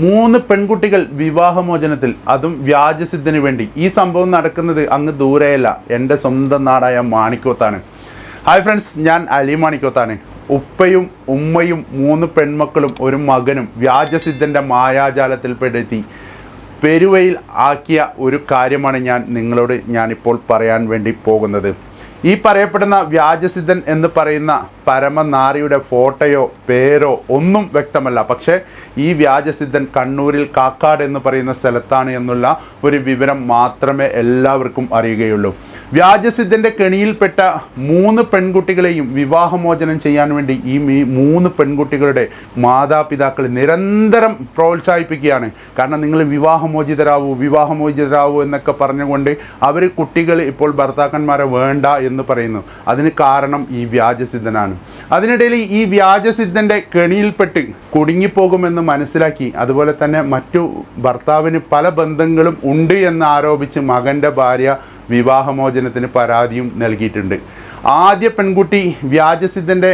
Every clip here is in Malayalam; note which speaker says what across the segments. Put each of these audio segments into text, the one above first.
Speaker 1: മൂന്ന് പെൺകുട്ടികൾ വിവാഹമോചനത്തിൽ അതും വ്യാജസിദ്ധന് വേണ്ടി. ഈ സംഭവം നടക്കുന്നത് അങ്ങ് ദൂരെയല്ല. എന്റെ സ്വന്തം നാടായ മാണിക്കോത്താണ്. ഹായ് ഫ്രണ്ട്സ് ഞാൻ അലി മാണിക്കോത്താണ്. ഉപ്പയും ഉമ്മയും മൂന്ന് പെൺമക്കളും ഒരു മകനും വ്യാജസിദ്ധന്റെ മായാജാലത്തിൽപ്പെടുത്തി. പെരുവയിൽ ആക്കിയ ഒരു കാര്യമാണ് ഞാൻ നിങ്ങളോട് ഞാനിപ്പോൾ പറയാൻ വേണ്ടി പോകുന്നത്. ഈ പറയപ്പെടുന്ന വ്യാജസിദ്ധൻ എന്ന് പറയുന്ന പരമനാരിയുടെ ഫോട്ടോയോ പേരോ ഒന്നും വ്യക്തമല്ല. പക്ഷേ ഈ വ്യാജസിദ്ധൻ കണ്ണൂരിൽ കാക്കാട് എന്ന് പറയുന്ന സ്ഥലത്താണ് എന്നുള്ള ഒരു വിവരം മാത്രമേ എല്ലാവർക്കും അറിയുകയുള്ളൂ. വ്യാജസിദ്ധന്റെ കെണിയിൽപ്പെട്ട മൂന്ന് പെൺകുട്ടികളെയും വിവാഹമോചനം ചെയ്യാൻ വേണ്ടി ഈ മൂന്ന് പെൺകുട്ടികളുടെ മാതാപിതാക്കൾ നിരന്തരം പ്രോത്സാഹിപ്പിക്കുകയാണ്. കാരണം നിങ്ങൾ വിവാഹമോചിതരാവൂ വിവാഹമോചിതരാവൂ എന്നൊക്കെ പറഞ്ഞുകൊണ്ട് അവർ കുട്ടികൾ ഇപ്പോൾ ഭർത്താക്കന്മാരെ വേണ്ട എന്ന് പറയുന്നു. അതിന് കാരണം ഈ വ്യാജസിദ്ധനാണ്. അതിനിടയിൽ ഈ വ്യാജസിദ്ധന്റെ കെണിയിൽപ്പെട്ട് കുടുങ്ങിപ്പോകുമെന്ന് മനസ്സിലാക്കി. അതുപോലെ തന്നെ മറ്റു ഭർത്താവിന് പല ബന്ധങ്ങളും ഉണ്ട് എന്ന് ആരോപിച്ച് മകന്റെ ഭാര്യ വിവാഹമോചനത്തിന് പരാതിയും നൽകിയിട്ടുണ്ട്. ആദ്യ പെൺകുട്ടി വ്യാജസിദ്ധന്റെ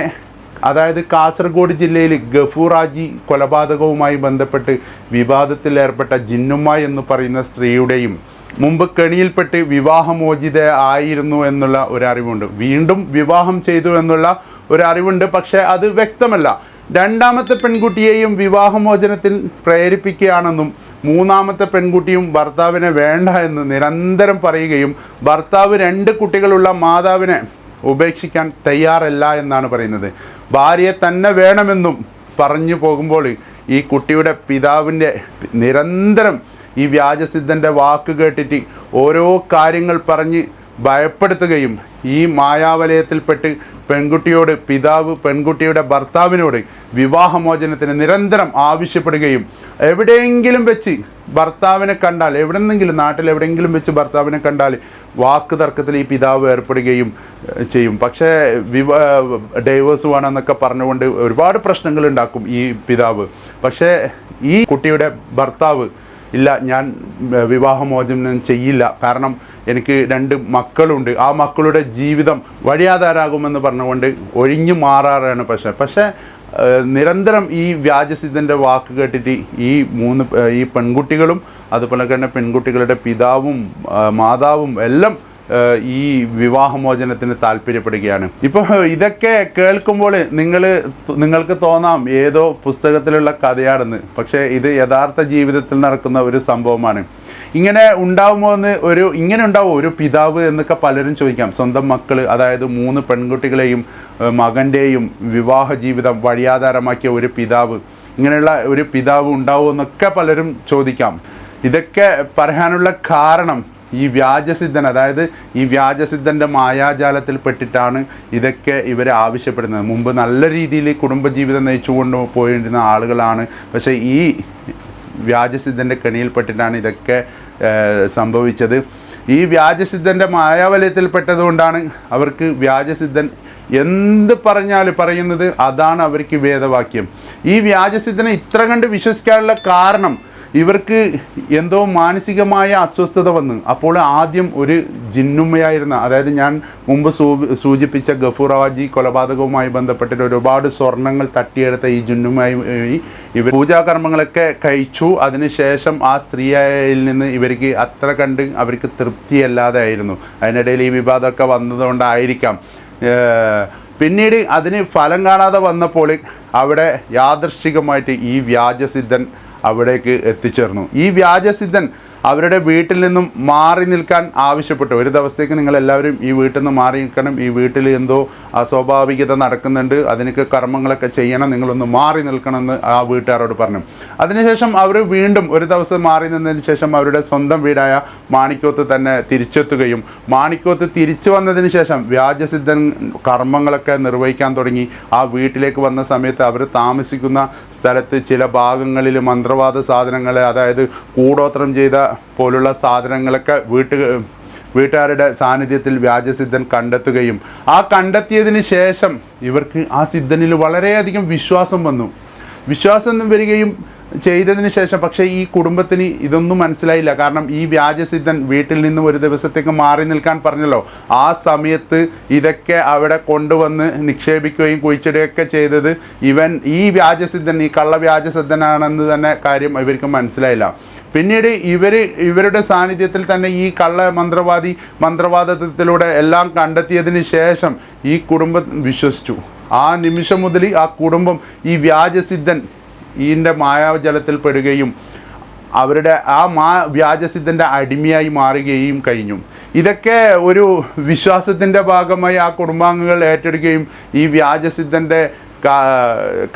Speaker 1: അതായത് കാസർഗോഡ് ജില്ലയിൽ ഗഫൂറാജി കൊലപാതകവുമായി ബന്ധപ്പെട്ട് വിവാദത്തിൽ ഏർപ്പെട്ട ജിന്നുമ്മ എന്ന് പറയുന്ന സ്ത്രീയുടെയും മുമ്പ് കെണിയിൽപ്പെട്ട് വിവാഹമോചിത ആയിരുന്നു എന്നുള്ള ഒരു അറിവുണ്ട് വീണ്ടും വിവാഹം ചെയ്തു എന്നുള്ള ഒരു അറിവുണ്ട് പക്ഷേ അത് വ്യക്തമല്ല. രണ്ടാമത്തെ പെൺകുട്ടിയെയും വിവാഹമോചനത്തിൽ പ്രേരിപ്പിക്കുകയാണെന്നും മൂന്നാമത്തെ പെൺകുട്ടിയും ഭർത്താവിനെ വേണ്ട എന്ന് നിരന്തരം പറയുകയും ഭർത്താവ് രണ്ട് കുട്ടികളുള്ള മാതാവിനെ ഉപേക്ഷിക്കാൻ തയ്യാറല്ല എന്നാണ് പറയുന്നത്. ഭാര്യയെ തന്നെ വേണമെന്നും പറഞ്ഞു പോകുമ്പോൾ ഈ കുട്ടിയുടെ പിതാവിന്റെ നിരന്തരം ഈ വ്യാജസിദ്ധന്റെ വാക്ക് കേട്ടിട്ട് ഓരോ കാര്യങ്ങൾ പറഞ്ഞ് ഭയപ്പെടുത്തുകയും ഈ മായാവലയത്തിൽപ്പെട്ട് പെൺകുട്ടിയോട് പിതാവ് പെൺകുട്ടിയുടെ ഭർത്താവിനോട് വിവാഹമോചനത്തിന് നിരന്തരം ആവശ്യപ്പെടുകയും എവിടെയെങ്കിലും വെച്ച് ഭർത്താവിനെ കണ്ടാൽ എവിടെന്നെങ്കിലും നാട്ടിൽ എവിടെയെങ്കിലും വെച്ച് ഭർത്താവിനെ കണ്ടാൽ വാക്ക് തർക്കത്തിൽ ഈ പിതാവ് ഏർപ്പെടുകയും ചെയ്യും. പക്ഷേ വിവാ ഡൈവേഴ്സ് വേണമെന്നൊക്കെ പറഞ്ഞുകൊണ്ട് ഒരുപാട് പ്രശ്നങ്ങൾ ഉണ്ടാക്കും ഈ പിതാവ്. പക്ഷേ ഈ കുട്ടിയുടെ ഭർത്താവ് ഇല്ല ഞാൻ വിവാഹമോചനം ചെയ്യില്ല. കാരണം എനിക്ക് രണ്ട് മക്കളുണ്ട്. ആ മക്കളുടെ ജീവിതം വഴിയാധാരാകുമെന്ന് പറഞ്ഞുകൊണ്ട് ഒഴിഞ്ഞു മാറാറാണ് പക്ഷേ. പക്ഷേ നിരന്തരം ഈ വ്യാജസിദ്ധന്റെ വാക്ക് കേട്ടിട്ട് ഈ മൂന്ന് ഈ പെൺകുട്ടികളും അതുപോലെ തന്നെ പെൺകുട്ടികളുടെ പിതാവും മാതാവും എല്ലാം ഈ വിവാഹമോചനത്തിന് താല്പര്യപ്പെടുകയാണ്. ഇപ്പോൾ ഇതൊക്കെ കേൾക്കുമ്പോൾ നിങ്ങൾ നിങ്ങൾക്ക് തോന്നാം ഏതോ പുസ്തകത്തിലുള്ള കഥയാണെന്ന്. പക്ഷേ ഇത് യഥാർത്ഥ ജീവിതത്തിൽ നടക്കുന്ന ഒരു സംഭവമാണ്. ഇങ്ങനെ ഉണ്ടാവുമോ എന്ന് ഒരു ഇങ്ങനെ ഉണ്ടാവുമോ ഒരു പിതാവ് എന്നൊക്കെ പലരും ചോദിക്കാം. സ്വന്തം മക്കൾ അതായത് മൂന്ന് പെൺകുട്ടികളെയും മകന്റെയും വിവാഹ ജീവിതം വഴിയാധാരമാക്കിയ ഒരു പിതാവ്. ഇങ്ങനെയുള്ള ഒരു പിതാവ് ഉണ്ടാവുമോ എന്നൊക്കെ പലരും ചോദിക്കാം. ഇതൊക്കെ പറയാനുള്ള കാരണം ഈ വ്യാജസിദ്ധൻ അതായത് ഈ വ്യാജസിദ്ധന്റെ മായാജാലത്തിൽ പെട്ടിട്ടാണ് ഇതൊക്കെ ഇവർ ആവശ്യപ്പെടുന്നത്. മുമ്പ് നല്ല രീതിയിൽ കുടുംബജീവിതം നയിച്ചുകൊണ്ട് പോയിരുന്ന ആളുകളാണ്. പക്ഷേ ഈ വ്യാജസിദ്ധന്റെ കെണിയിൽപ്പെട്ടിട്ടാണ് ഇതൊക്കെ സംഭവിച്ചത്. ഈ വ്യാജസിദ്ധന്റെ മായാവലയത്തിൽപ്പെട്ടതുകൊണ്ടാണ് അവർക്ക് വ്യാജസിദ്ധൻ എന്ത് പറഞ്ഞാൽ പറയുന്നത് അതാണ് അവർക്ക് വേദവാക്യം. ഈ വ്യാജസിദ്ധനെ ഇത്ര കണ്ട് വിശ്വസിക്കാനുള്ള കാരണം ഇവർക്ക് എന്തോ മാനസികമായ അസ്വസ്ഥത വന്ന്. അപ്പോൾ ആദ്യം ഒരു ജിന്നുമ്മയായിരുന്ന അതായത് ഞാൻ മുമ്പ് സൂചിപ്പിച്ച ഗഫൂറാജി കൊലപാതകവുമായി ബന്ധപ്പെട്ടിട്ട് ഒരുപാട് സ്വർണങ്ങൾ തട്ടിയെടുത്ത ഈ ജിന്നുമായി ഇവർ പൂജാകർമ്മങ്ങളൊക്കെ കഴിച്ചു. അതിനുശേഷം ആ സ്ത്രീയിൽ നിന്ന് ഇവർക്ക് അത്ര കണ്ട് അവർക്ക് തൃപ്തിയല്ലാതെ ആയിരുന്നു. അതിനിടയിൽ ഈ വിവാദമൊക്കെ വന്നതുകൊണ്ടായിരിക്കാം. പിന്നീട് അതിന് ഫലം കാണാതെ വന്നപ്പോൾ അവിടെ യാദൃശ്ചികമായിട്ട് ഈ വ്യാജസിദ്ധൻ അവിടേക്ക് എത്തിച്ചേർന്നു. ഈ വ്യാജസിദ്ധൻ അവരുടെ വീട്ടിൽ നിന്നും മാറി നിൽക്കാൻ ആവശ്യപ്പെട്ടു. ഒരു ദിവസത്തേക്ക് നിങ്ങൾ എല്ലാവരും ഈ വീട്ടിൽ നിന്ന് മാറി നിൽക്കണം. ഈ വീട്ടിൽ എന്തോ അസ്വാഭാവികത നടക്കുന്നുണ്ട്. അതിനൊക്കെ കർമ്മങ്ങളൊക്കെ ചെയ്യണം. നിങ്ങളൊന്ന് മാറി നിൽക്കണം എന്ന് ആ വീട്ടുകാരോട് പറഞ്ഞു. അതിനുശേഷം അവർ വീണ്ടും ഒരു ദിവസം മാറി നിന്നതിന് ശേഷം അവരുടെ സ്വന്തം വീടായ മാണിക്കോത്ത് തന്നെ തിരിച്ചെത്തുകയും മാണിക്കോത്ത് തിരിച്ചു വന്നതിന് ശേഷം വ്യാജസിദ്ധൻ കർമ്മങ്ങളൊക്കെ നിർവഹിക്കാൻ തുടങ്ങി. ആ വീട്ടിലേക്ക് വന്ന സമയത്ത് അവർ താമസിക്കുന്ന സ്ഥലത്ത് ചില ഭാഗങ്ങളിൽ മന്ത്രവാദ സാധനങ്ങൾ അതായത് കൂടോത്രം ചെയ്ത പോലുള്ള സാധനങ്ങളൊക്കെ വീട്ട് വീട്ടുകാരുടെ സാന്നിധ്യത്തിൽ വ്യാജസിദ്ധൻ കണ്ടെത്തുകയും ആ കണ്ടെത്തിയതിന് ശേഷം ഇവർക്ക് ആ സിദ്ധനിൽ വളരെയധികം വിശ്വാസം വന്നു. വിശ്വാസം വരികയും ചെയ്തതിന് ശേഷം പക്ഷേ ഈ കുടുംബത്തിന് ഇതൊന്നും മനസ്സിലായില്ല. കാരണം ഈ വ്യാജസിദ്ധൻ വീട്ടിൽ നിന്ന് ഒരു ദിവസത്തേക്ക് മാറി നിൽക്കാൻ പറഞ്ഞല്ലോ. ആ സമയത്ത് ഇതൊക്കെ അവിടെ കൊണ്ടുവന്ന് നിക്ഷേപിക്കുകയും കുഴിച്ചിടുകയൊക്കെ ചെയ്തത് ഇവൻ ഈ വ്യാജസിദ്ധൻ ഈ കള്ള വ്യാജസിദ്ധനാണെന്ന് തന്നെ കാര്യം ഇവർക്ക് മനസ്സിലായില്ല. പിന്നീട് ഇവർ ഇവരുടെ സാന്നിധ്യത്തിൽ തന്നെ ഈ കള്ള മന്ത്രവാദി മന്ത്രവാദത്തിലൂടെ എല്ലാം കണ്ടെത്തിയതിന് ശേഷം ഈ കുടുംബം വിശ്വസിച്ചു. ആ നിമിഷം മുതൽ ആ കുടുംബം ഈ വ്യാജസിദ്ധൻ ഈന്റെ മായാജലത്തിൽ പെടുകയും അവരുടെ ആ മാ വ്യാജസിദ്ധന്റെ അടിമയായി മാറുകയും കഴിഞ്ഞു. ഇതൊക്കെ ഒരു വിശ്വാസത്തിന്റെ ഭാഗമായി ആ കുടുംബാംഗങ്ങൾ ഏറ്റെടുക്കുകയും ഈ വ്യാജസിദ്ധന്റെ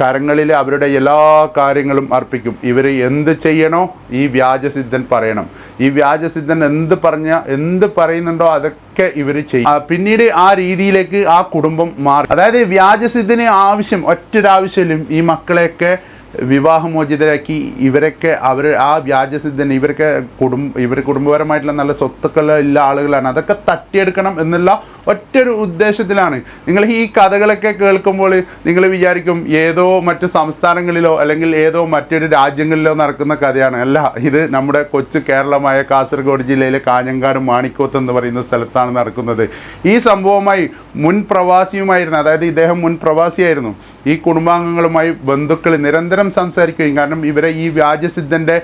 Speaker 1: കരങ്ങളിൽ അവരുടെ എല്ലാ കാര്യങ്ങളും അർപ്പിക്കും. ഇവർ എന്ത് ചെയ്യണോ ഈ വ്യാജസിദ്ധൻ പറയണം. ഈ വ്യാജസിദ്ധൻ എന്ത് പറഞ്ഞ എന്ത് പറയുന്നുണ്ടോ അതൊക്കെ ഇവർ ചെയ്യും. പിന്നീട് ആ രീതിയിലേക്ക് ആ കുടുംബം മാറി. അതായത് വ്യാജസിദ്ധന് ആവശ്യം ഒറ്റൊരാവശ്യമില്ല ഈ മക്കളെയൊക്കെ വിവാഹമോചിതരാക്കി ഇവരൊക്കെ അവർ ആ വ്യാജസിദ്ധൻ ഇവരൊക്കെ കുടുംബ ഇവർ കുടുംബപരമായിട്ടുള്ള നല്ല സ്വത്തുക്കൾ ഉള്ള ആളുകളാണ്. അതൊക്കെ തട്ടിയെടുക്കണം എന്നുള്ള ഒറ്റൊരു ഉദ്ദേശത്തിലാണ്. നിങ്ങൾ ഈ കഥകളൊക്കെ കേൾക്കുമ്പോൾ നിങ്ങൾ വിചാരിക്കും ഏതോ മറ്റു സംസ്ഥാനങ്ങളിലോ അല്ലെങ്കിൽ ഏതോ മറ്റൊരു രാജ്യങ്ങളിലോ നടക്കുന്ന കഥയാണ്. അല്ല ഇത് നമ്മുടെ കൊച്ചു കേരളമായ കാസർഗോഡ് ജില്ലയിലെ കാഞ്ഞങ്കാട് മാണിക്കോത്ത് എന്ന് പറയുന്ന സ്ഥലത്താണ് നടക്കുന്നത്. ഈ സംഭവമായി മുൻ പ്രവാസിയുമായിരുന്നു അതായത് ഇദ്ദേഹം മുൻ പ്രവാസിയായിരുന്നു. ഈ കുടുംബാംഗങ്ങളുമായി ബന്ധുക്കൾ നിരന്തരം സംസാരിക്കുകയും കാരണം ഇവരെ ഈ വ്യാജസിദ്ധന്റെ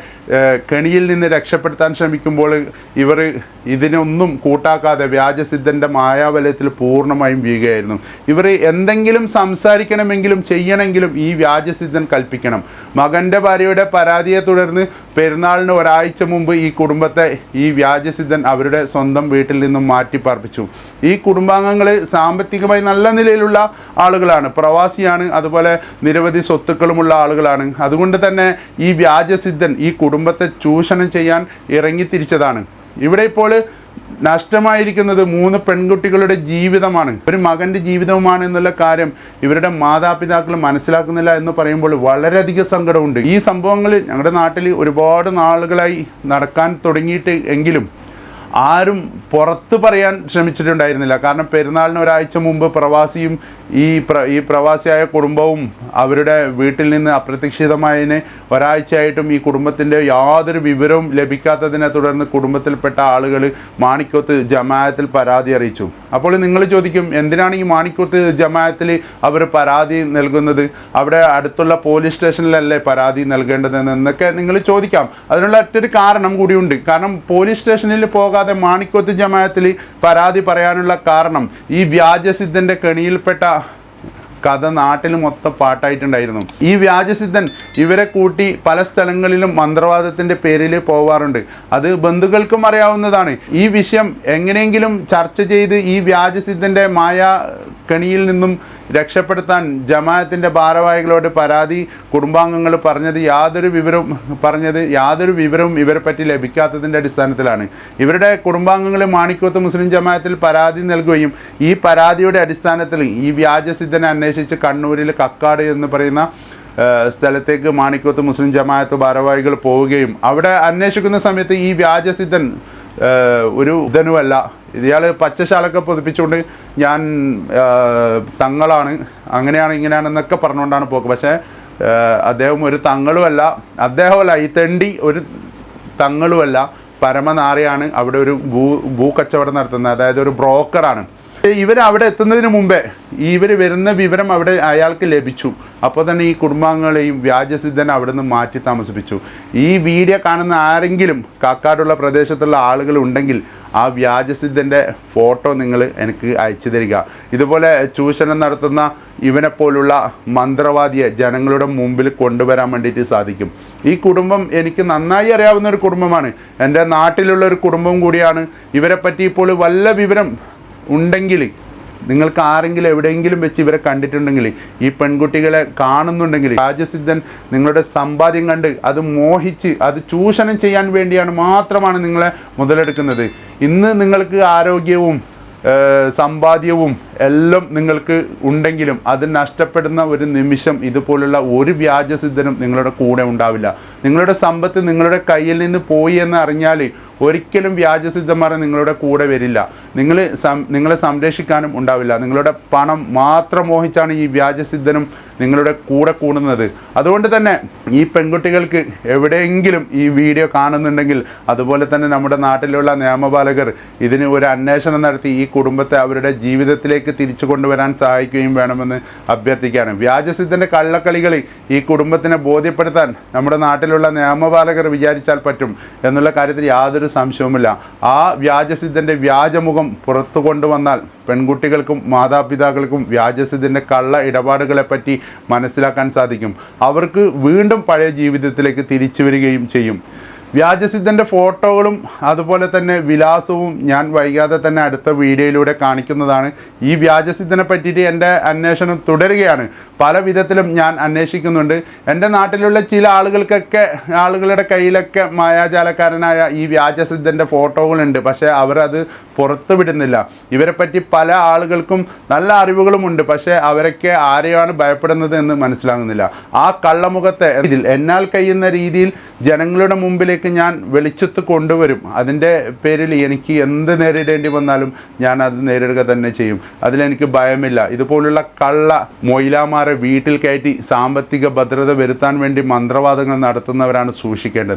Speaker 1: കെണിയിൽ നിന്ന് രക്ഷപ്പെടുത്താൻ ശ്രമിക്കുമ്പോൾ ഇവർ ഇതിനൊന്നും കൂട്ടാക്കാതെ വ്യാജസിദ്ധന്റെ മായാവലയത്തിൽ പൂർണമായും വീഴുകയായിരുന്നു. ഇവർ എന്തെങ്കിലും സംസാരിക്കണമെങ്കിലും ചെയ്യണമെങ്കിലും ഈ വ്യാജസിദ്ധൻ കൽപ്പിക്കണം. മകന്റെ ഭാര്യയുടെ പരാതിയെ തുടർന്ന് പെരുന്നാളിന് ഒരാഴ്ച മുമ്പ് ഈ കുടുംബത്തെ ഈ വ്യാജസിദ്ധൻ അവരുടെ സ്വന്തം വീട്ടിൽ നിന്നും മാറ്റി പാർപ്പിച്ചു. ഈ കുടുംബാംഗങ്ങൾ സാമ്പത്തികമായി നല്ല നിലയിലുള്ള ആളുകളാണ്. പ്രവാസിയാണ്. അതുപോലെ നിരവധി സ്വത്തുക്കളുമുള്ള ആളുകളാണ്. അതുകൊണ്ട് തന്നെ ഈ വ്യാജസിദ്ധൻ ഈ കുടുംബത്തെ ചൂഷണം ചെയ്യാൻ ഇറങ്ങിത്തിരിച്ചതാണ്. ഇവിടെ ഇപ്പോൾ നഷ്ടമായിരിക്കുന്നത് മൂന്ന് പെൺകുട്ടികളുടെ ജീവിതമാണ്. ഒരു മകന്റെ ജീവിതവുമാണ് എന്നുള്ള കാര്യം ഇവരുടെ മാതാപിതാക്കൾ മനസ്സിലാക്കുന്നില്ല എന്ന് പറയുമ്പോൾ വളരെയധികം സങ്കടമുണ്ട്. ഈ സംഭവങ്ങൾ ഞങ്ങളുടെ നാട്ടിൽ ഒരുപാട് നാളുകളായി നടക്കാൻ തുടങ്ങിയിട്ട് എങ്കിലും ആരും പുറത്ത് പറയാൻ ശ്രമിച്ചിട്ടുണ്ടായിരുന്നില്ല. കാരണം പെരുന്നാളിന് ഒരാഴ്ച മുമ്പ് പ്രവാസിയും ഈ പ്ര ഈ പ്രവാസിയായ കുടുംബവും അവരുടെ വീട്ടിൽ നിന്ന് അപ്രതീക്ഷിതമായതിന് ഒരാഴ്ചയായിട്ടും ഈ കുടുംബത്തിന്റെ യാതൊരു വിവരവും ലഭിക്കാത്തതിനെ തുടർന്ന് കുടുംബത്തിൽപ്പെട്ട ആളുകൾ മാണിക്കോത്ത് ജമായത്തിൽ പരാതി അറിയിച്ചു. അപ്പോൾ നിങ്ങൾ ചോദിക്കും എന്തിനാണ് ഈ മാണിക്കോത്ത് ജമായത്തിൽ അവർ പരാതി നൽകുന്നത്? അവിടെ അടുത്തുള്ള പോലീസ് സ്റ്റേഷനിലല്ലേ പരാതി നൽകേണ്ടതെന്ന് എന്നൊക്കെ നിങ്ങൾ ചോദിക്കാം. അതിനുള്ള ഒറ്റൊരു കാരണം കൂടിയുണ്ട്. കാരണം പോലീസ് സ്റ്റേഷനിൽ പോകാതെ മാണിക്കോത്ത് ജമായത്തിൽ പരാതി പറയാനുള്ള കാരണം ഈ വ്യാജസിദ്ധന്റെ കെണിയിൽപ്പെട്ട കഥ നാട്ടിൽ മൊത്തം പാട്ടായിട്ടുണ്ടായിരുന്നു. ഈ വ്യാജസിദ്ധൻ ഇവരെ കൂട്ടി പല സ്ഥലങ്ങളിലും മന്ത്രവാദത്തിന്റെ പേരിൽ പോവാറുണ്ട്. അത് ബന്ധുക്കൾക്കും അറിയാവുന്നതാണ്. ഈ വിഷയം എങ്ങനെയെങ്കിലും ചർച്ച ചെയ്ത് ഈ വ്യാജസിദ്ധന്റെ മായ കെണിയിൽ നിന്നും രക്ഷപ്പെടുത്താൻ ജമാഅത്തിന്റെ ഭാരവാഹികളോട് പരാതി കുടുംബാംഗങ്ങൾ പറഞ്ഞത് യാതൊരു വിവരവും പറഞ്ഞത് യാതൊരു വിവരവും ഇവരെ പറ്റി ലഭിക്കാത്തതിന്റെ അടിസ്ഥാനത്തിലാണ്. ഇവരുടെ കുടുംബാംഗങ്ങൾ മാണിക്കോത്ത് മുസ്ലിം ജമാഅത്തിൽ പരാതി നൽകുകയും ഈ പരാതിയുടെ അടിസ്ഥാനത്തിൽ ഈ വ്യാജസിദ്ധനെ അന്വേഷിച്ച് കണ്ണൂരിൽ കക്കാട് എന്ന് പറയുന്ന സ്ഥലത്തേക്ക് മാണിക്കോത്ത് മുസ്ലിം ജമാഅത്ത് ഭാരവാഹികൾ പോവുകയും അവിടെ അന്വേഷിക്കുന്ന സമയത്ത് ഈ വ്യാജസിദ്ധൻ ഒരു ഇതനുമല്ല ഇയാൾ പച്ചശാലൊക്കെ പൊതിപ്പിച്ചുകൊണ്ട് ഞാൻ തങ്ങളാണ്. അങ്ങനെയാണ് ഇങ്ങനെയാണെന്നൊക്കെ പറഞ്ഞുകൊണ്ടാണ് പോക്ക്. പക്ഷേ അദ്ദേഹം ഒരു തങ്ങളുമല്ല. അദ്ദേഹമല്ല ഈ തെണ്ടി ഒരു തങ്ങളുമല്ല. പരമനാറിയാണ് അവിടെ ഒരു ഭൂ ഭൂ കച്ചവടം നടത്തുന്നത്. അതായത് ഒരു ബ്രോക്കറാണ്. ഇവർ അവിടെ എത്തുന്നതിന് മുമ്പേ ഇവർ വരുന്ന വിവരം അവിടെ അയാൾക്ക് ലഭിച്ചു. അപ്പോൾ തന്നെ ഈ കുടുംബാംഗങ്ങളെയും വ്യാജസിദ്ധൻ അവിടെ നിന്ന് മാറ്റി താമസിപ്പിച്ചു. ഈ വീഡിയോ കാണുന്ന ആരെങ്കിലും കാക്കാടുള്ള പ്രദേശത്തുള്ള ആളുകൾ ഉണ്ടെങ്കിൽ ആ വ്യാജസിദ്ധന്റെ ഫോട്ടോ നിങ്ങൾ എനിക്ക് അയച്ചു തരിക. ഇതുപോലെ ചൂഷണം നടത്തുന്ന ഇവനെപ്പോലുള്ള മന്ത്രവാദിയെ ജനങ്ങളുടെ മുമ്പിൽ കൊണ്ടുവരാൻ വേണ്ടിയിട്ട് സാധിക്കും. ഈ കുടുംബം എനിക്ക് നന്നായി അറിയാവുന്ന ഒരു കുടുംബമാണ്. എന്റെ നാട്ടിലുള്ള ഒരു കുടുംബം കൂടിയാണ്. ഇവരെ പറ്റി ഇപ്പോൾ വല്ല വിവരം ഉണ്ടെങ്കിൽ നിങ്ങൾക്ക് ആരെങ്കിലും എവിടെയെങ്കിലും വെച്ച് ഇവരെ കണ്ടിട്ടുണ്ടെങ്കിൽ ഈ പെൺകുട്ടികളെ കാണുന്നുണ്ടെങ്കിൽ രാജസിദ്ധൻ നിങ്ങളുടെ സമ്പാദ്യം കണ്ട് അത് മോഹിച്ച് അത് ചൂഷണം ചെയ്യാൻ വേണ്ടിയാണ് മാത്രമാണ് നിങ്ങളെ മുതലെടുക്കുന്നത്. ഇന്ന് നിങ്ങൾക്ക് ആരോഗ്യവും സമ്പാദ്യവും എല്ലാം നിങ്ങൾക്ക് ഉണ്ടെങ്കിലും അത് നഷ്ടപ്പെടുന്ന ഒരു നിമിഷം ഇതുപോലുള്ള ഒരു വ്യാജസിദ്ധനും നിങ്ങളുടെ കൂടെ ഉണ്ടാവില്ല. നിങ്ങളുടെ സമ്പത്ത് നിങ്ങളുടെ കയ്യിൽ നിന്ന് പോയി എന്ന് അറിഞ്ഞാൽ ഒരിക്കലും വ്യാജസിദ്ധന്മാരെ നിങ്ങളുടെ കൂടെ വരില്ല. നിങ്ങൾ നിങ്ങളെ സംരക്ഷിക്കാനും ഉണ്ടാവില്ല. നിങ്ങളുടെ പണം മാത്രം മോഹിച്ചാണ് ഈ വ്യാജസിദ്ധനും നിങ്ങളുടെ കൂടെ കൂടുന്നത്. അതുകൊണ്ട് തന്നെ ഈ പെൺകുട്ടികൾക്ക് എവിടെയെങ്കിലും ഈ വീഡിയോ കാണുന്നുണ്ടെങ്കിൽ അതുപോലെ തന്നെ നമ്മുടെ നാട്ടിലുള്ള നിയമപാലകർ ഇതിന് ഒരു അന്വേഷണം നടത്തി ഈ കുടുംബത്തെ അവരുടെ ജീവിതത്തിലേക്ക് തിരിച്ചു കൊണ്ടുവരാൻ സഹായിക്കുകയും വേണമെന്ന് അഭ്യർത്ഥിക്കുകയാണ്. വ്യാജസിദ്ധന്റെ കള്ളക്കളികൾ ഈ കുടുംബത്തിനെ ബോധ്യപ്പെടുത്താൻ നമ്മുടെ നാട്ടിലുള്ള നിയമപാലകർ വിചാരിച്ചാൽ പറ്റും എന്നുള്ള കാര്യത്തിൽ യാതൊരു സംശയവുമില്ല. ആ വ്യാജസിദ്ധന്റെ വ്യാജമുഖം പുറത്തു കൊണ്ടുവന്നാൽ പെൺകുട്ടികൾക്കും മാതാപിതാക്കൾക്കും വ്യാജസിദ്ധന്റെ കള്ള ഇടപാടുകളെ പറ്റി മനസ്സിലാക്കാൻ സാധിക്കും. അവർക്ക് വീണ്ടും പഴയ ജീവിതത്തിലേക്ക് തിരിച്ചു വരികയും ചെയ്യും. വ്യാജസിദ്ധന്റെ ഫോട്ടോകളും അതുപോലെ തന്നെ വിലാസവും ഞാൻ വൈകാതെ തന്നെ അടുത്ത വീഡിയോയിലൂടെ കാണിക്കുന്നതാണ്. ഈ വ്യാജസിദ്ധനെ പറ്റിയിട്ട് എന്റെ അന്വേഷണം തുടരുകയാണ്. പല വിധത്തിലും ഞാൻ അന്വേഷിക്കുന്നുണ്ട്. എന്റെ നാട്ടിലുള്ള ചില ആളുകൾക്കൊക്കെ ആളുകളുടെ കയ്യിലൊക്കെ മായാജാലക്കാരനായ ഈ വ്യാജസിദ്ധന്റെ ഫോട്ടോകളുണ്ട്. പക്ഷേ അവരത് പുറത്തു വിടുന്നില്ല. ഇവരെ പറ്റി പല ആളുകൾക്കും നല്ല അറിവുകളുമുണ്ട്. പക്ഷേ അവരൊക്കെ ആരെയാണ് ഭയപ്പെടുന്നത് എന്ന് മനസ്സിലാകുന്നില്ല. ആ കള്ളമുഖത്തെ എന്നാൽ കഴിയുന്ന രീതിയിൽ ജനങ്ങളുടെ മുമ്പിലേക്ക് ഞാൻ വെളിച്ചത്ത് കൊണ്ടുവരും. അതിന്റെ പേരിൽ എനിക്ക് എന്ത് നേരിടേണ്ടി വന്നാലും ഞാൻ അത് നേരിടുക തന്നെ ചെയ്യും. അതിലെനിക്ക് ഭയമില്ല. ഇതുപോലുള്ള കള്ള മൊയിലാമാരെ വീട്ടിൽ കയറ്റി സാമ്പത്തിക ഭദ്രത വരുത്താൻ വേണ്ടി മന്ത്രവാദങ്ങൾ നടത്തുന്നവരാണ് സൂക്ഷിക്കേണ്ടത്.